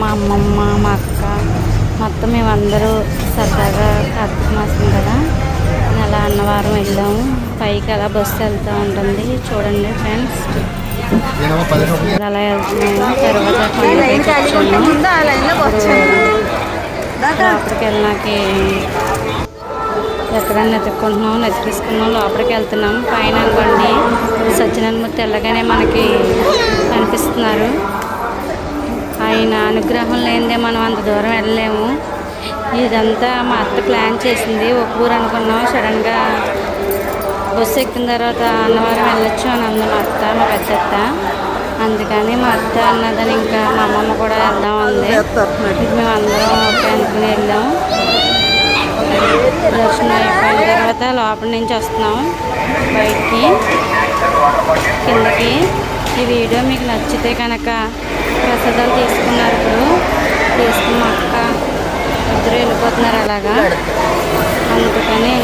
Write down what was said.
మా అమ్మమ్మ మా అక్క మొత్తం మేమందరూ సరదాగా కార్తీక మాసం కదా. అలా అన్నవారం వెళ్ళాము పైకి అలా బస్సు వెళ్తూ ఉంటుంది. చూడండి ఫ్రెండ్స్. అలా వెళ్తున్నాము తర్వాత లోపలికి వెళ్ళినాక ఎక్కడన్నా వెతుక్కుంటున్నాం వెతికిస్తున్నాం లోపలికి వెళ్తున్నాం. పైన అనుకోండి సత్యనారాయణమూర్తి వెళ్ళగానే మనకి ఆయన అనుగ్రహం లేనిదే మనం అంత దూరం వెళ్ళలేము. ఇదంతా మా అత్త ప్లాన్ చేసింది. ఒక ఊరు అనుకున్నాం. సడన్గా బస్సు ఎక్కిన తర్వాత అన్నవరం వెళ్ళొచ్చు అని అంది మా అత్త మా పెద్ద అత్త. అందుకని మా అత్త అన్నదని ఇంకా మా అమ్మమ్మ కూడా వెళ్దాం అంది. మేము అందరం ఓకే అనుకుని వెళ్ళాం. దర్శనం అయిపోయిన తర్వాత లోపల నుంచి వస్తున్నాం బయటికి. ఈ వీడియో మీకు నచ్చితే కనుక ప్రసాదాలు తీసుకున్నారు ఇప్పుడు. తీసుకున్న అక్క ఇద్దరు వెళ్ళిపోతున్నారు అలాగా. అందుకని